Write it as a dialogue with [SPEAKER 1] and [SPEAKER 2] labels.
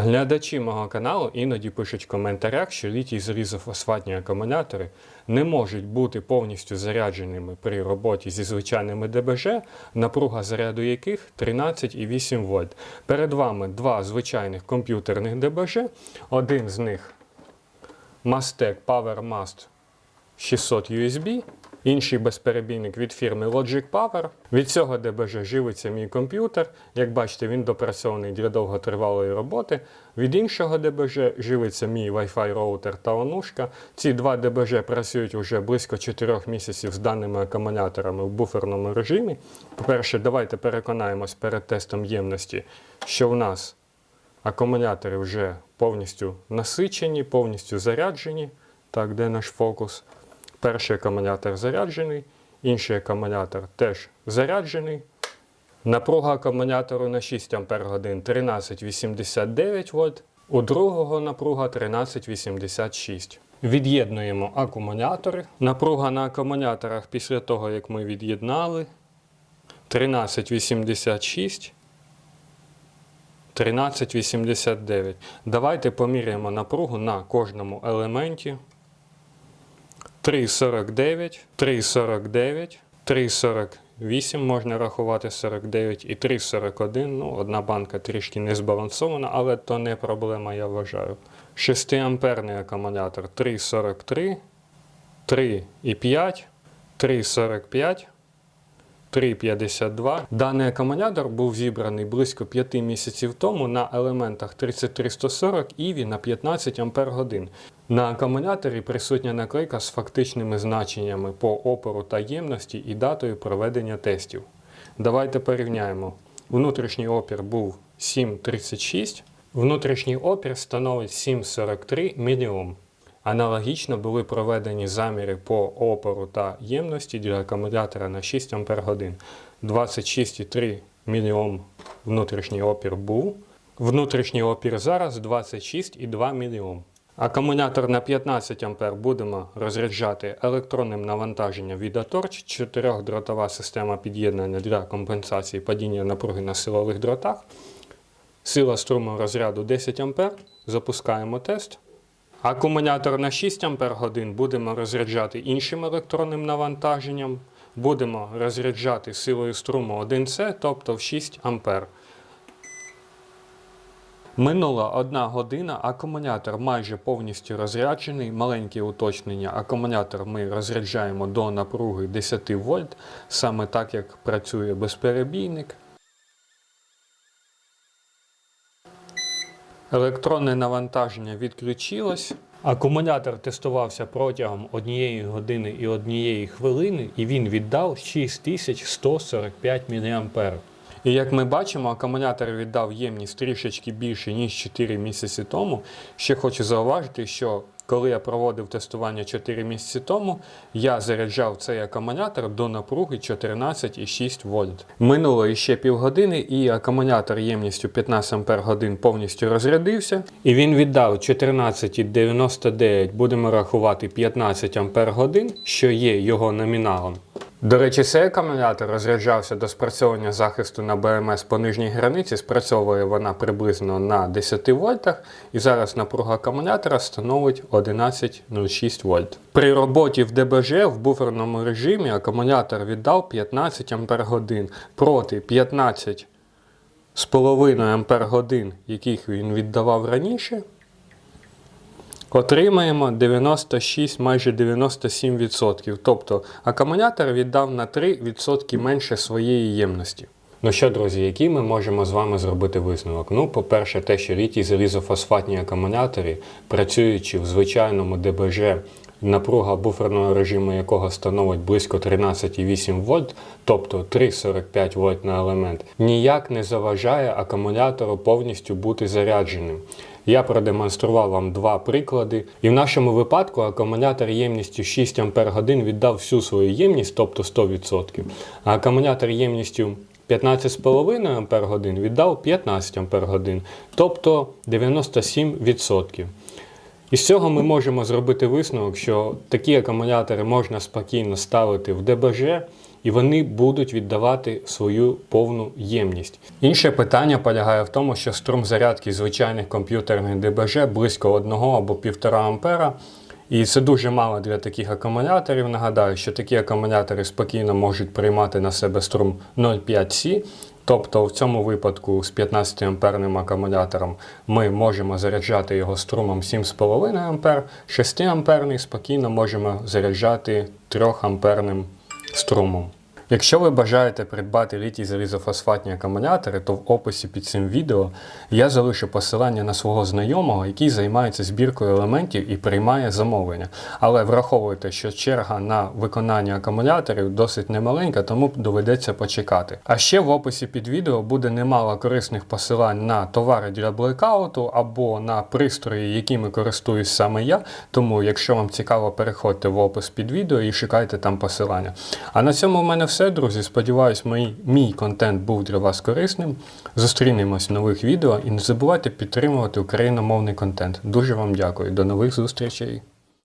[SPEAKER 1] Глядачі мого каналу іноді пишуть в коментарях, що літій зрізофосфатні акумулятори не можуть бути повністю зарядженими при роботі зі звичайними ДБЖ, напруга заряду яких 13,8 вольт. Перед вами два звичайних комп'ютерних ДБЖ. Один з них Mastec PowerMast 600 USB, інший безперебійник від фірми Logic Power. Від цього ДБЖ живиться мій комп'ютер. Як бачите, він допрацьований для довготривалої роботи. Від іншого ДБЖ живиться мій Wi-Fi роутер та онушка. Ці два ДБЖ працюють уже близько 4 місяців з даними акумуляторами в буферному режимі. По-перше, давайте переконаємось перед тестом ємності, що в нас акумулятори вже повністю насичені, повністю заряджені. Так, де наш фокус? Перший акумулятор заряджений, інший акумулятор теж заряджений. Напруга акумулятору на 6 Ах 13,89 вольт, у другого напруга 13,86. Від'єднуємо акумулятори. Напруга на акумуляторах після того, як ми від'єднали 13,86. 13,89. Давайте поміряємо напругу на кожному елементі. 3,49, 3,49, 3,48 можна рахувати 49 і 3,41. Ну, одна банка трішки не збалансована, але то не проблема, я вважаю. 6 амперний акумулятор 3,43, 3,5, 3,45. 3,52. Даний акумулятор був зібраний близько 5 місяців тому на елементах 33140 ІВІ на 15 Ампер годин. На акумуляторі присутня наклейка з фактичними значеннями по опору та ємності і датою проведення тестів. Давайте порівняємо. Внутрішній опір був 7,36, внутрішній опір становить 7,43 мільйом. Аналогічно були проведені заміри по опору та ємності для акумулятора на 6 Ах. 26,3 мільйом внутрішній опір був. Внутрішній опір зараз 26,2 мільйом. Акумулятор на 15 А будемо розряджати електронним навантаженням від Atorch, 4-дротова система під'єднання для компенсації падіння напруги на силових дротах. Сила струму розряду 10 А. Запускаємо тест. Акумулятор на 6 Ах будемо розряджати іншим електронним навантаженням. Будемо розряджати силою струму 1С, тобто в 6 А. Минула одна година, акумулятор майже повністю розряджений. Маленьке уточнення. Акумулятор ми розряджаємо до напруги 10 вольт, саме так як працює безперебійник. Електронне навантаження відключилось. Акумулятор тестувався протягом однієї години і однієї хвилини, і він віддав 6145 мА. І як ми бачимо, акумулятор віддав ємність трішечки більше, ніж 4 місяці тому. Ще хочу зауважити, що коли я проводив тестування 4 місяці тому, я заряджав цей акумулятор до напруги 14,6 вольт. Минуло іще півгодини, і акумулятор ємністю 15 Ах повністю розрядився. І він віддав 14,99, будемо рахувати 15 Ах, що є його номіналом. До речі, цей акумулятор розряджався до спрацьовування захисту на БМС по нижній границі. Спрацьовує вона приблизно на 10 вольтах, і зараз напруга акумулятора становить 11,06 вольт. При роботі в ДБЖ в буферному режимі акумулятор віддав 15 Ах проти 15 з половиною Ампер годин, яких він віддавав раніше. Отримаємо 96, майже 97%. Тобто акумулятор віддав на 3% менше своєї ємності. Ну що, друзі, який ми можемо з вами зробити висновок? Ну, по-перше, те, що літій залізофосфатні акумулятори, працюючи в звичайному ДБЖ, напруга буферного режиму якого становить близько 13,8 вольт, тобто 3,45 вольт на елемент, ніяк не заважає акумулятору повністю бути зарядженим. Я продемонстрував вам два приклади. І в нашому випадку акумулятор ємністю 6 Ах віддав всю свою ємність, тобто 100%. А акумулятор ємністю 15,5 Ах віддав 15 Ах, тобто 97%. Із цього ми можемо зробити висновок, що такі акумулятори можна спокійно ставити в ДБЖ і вони будуть віддавати свою повну ємність. Інше питання полягає в тому, що струм зарядки звичайних комп'ютерних ДБЖ близько 1 або 1,5 ампера. І це дуже мало для таких акумуляторів. Нагадаю, що такі акумулятори спокійно можуть приймати на себе струм 0,5 С. Тобто в цьому випадку з 15 амперним акумулятором ми можемо заряджати його струмом 7,5 А, 6 амперний спокійно можемо заряджати 3 амперним струмом. Якщо ви бажаєте придбати літій залізофосфатні акумулятори, то в описі під цим відео я залишу посилання на свого знайомого, який займається збіркою елементів і приймає замовлення. Але враховуйте, що черга на виконання акумуляторів досить немаленька, тому доведеться почекати. А ще в описі під відео буде немало корисних посилань на товари для блекауту або на пристрої, якими користуюсь саме я. Тому, якщо вам цікаво, переходьте в опис під відео і шукайте там посилання. А на цьому в мене все, друзі. Сподіваюсь, мій, мій контент був для вас корисним. Зустрінемось в нових відео і не забувайте підтримувати україномовний контент. Дуже вам дякую. До нових зустрічей!